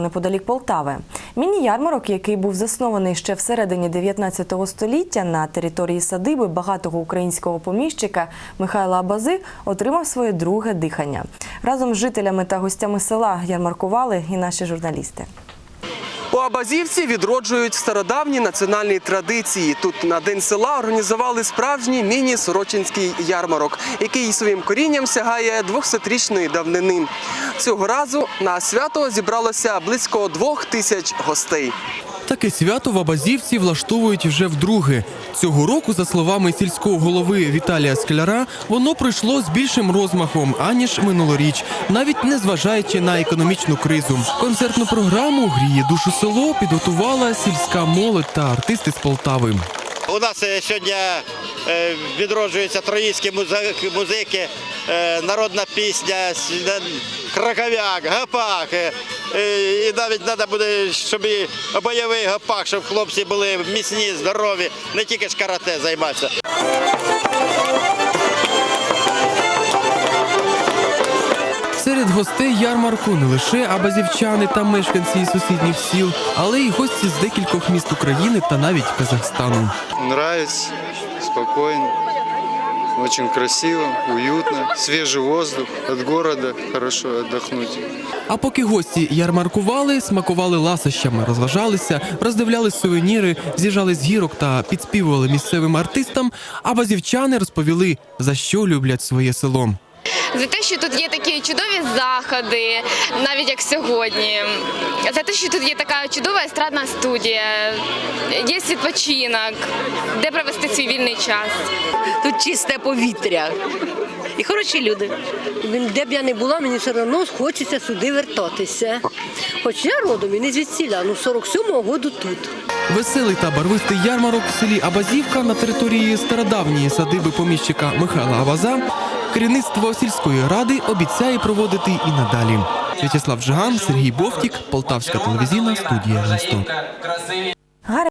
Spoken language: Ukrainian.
Неподалік Полтави. Міні-ярмарок, який був заснований ще всередині 19 століття на території садиби багатого українського поміщика Михайла Абази, отримав своє друге дихання. Разом з жителями та гостями села ярмаркували і наші журналісти. Абазівці відроджують стародавні національні традиції. Тут на день села організували справжній міні-сорочинський ярмарок, який своїм корінням сягає 200-річної давнини. Цього разу на свято зібралося близько двох тисяч гостей. Таке свято в Абазівці влаштовують вже вдруге. Цього року, за словами сільського голови Віталія Скляра, воно пройшло з більшим розмахом аніж минулоріч, навіть не зважаючи на економічну кризу. Концертну програму Гріє душу село підготувала сільська молодь та артисти з Полтави. У нас е, сьогодні е, відроджуються троїцькі музи- музики, е, народна пісня, краковяк, гапак. Е, І навіть треба буде, щоб і бойовий гапак, щоб хлопці були міцні, здорові, не тільки ж карате займатися. Серед гостей ярмарку не лише абазівчани та мешканці із сусідніх сіл, але й гості з декількох міст України та навіть Казахстану. Нравится, спокойно, очень красиво, уютно, свежий воздух, от города хорошо отдохнуть. А поки гості ярмаркували, смакували ласощами, розважалися, роздивляли сувеніри, з'їжджали з гірок та підспівували місцевим артистам, а базівчани розповіли, за що люблять своє село. За те, що тут є такі чудові заходи, навіть як сьогодні, за те, що тут є така чудова естрадна студія, є відпочинок, де провести свій вільний час. Тут чисте повітря. І хороші люди. Де б я не була, мені все одно хочеться сюди вертатися. Хоч я родом і не звідсіля, ну 47-го году тут. Веселий та барвистий ярмарок в селі Абазівка на території стародавньої садиби поміщика Михайла Абаза керівництво сільської ради обіцяє проводити і надалі. В'ячеслав Жиган, Сергій Бовтік, Полтавська телевізійна студія «Місто».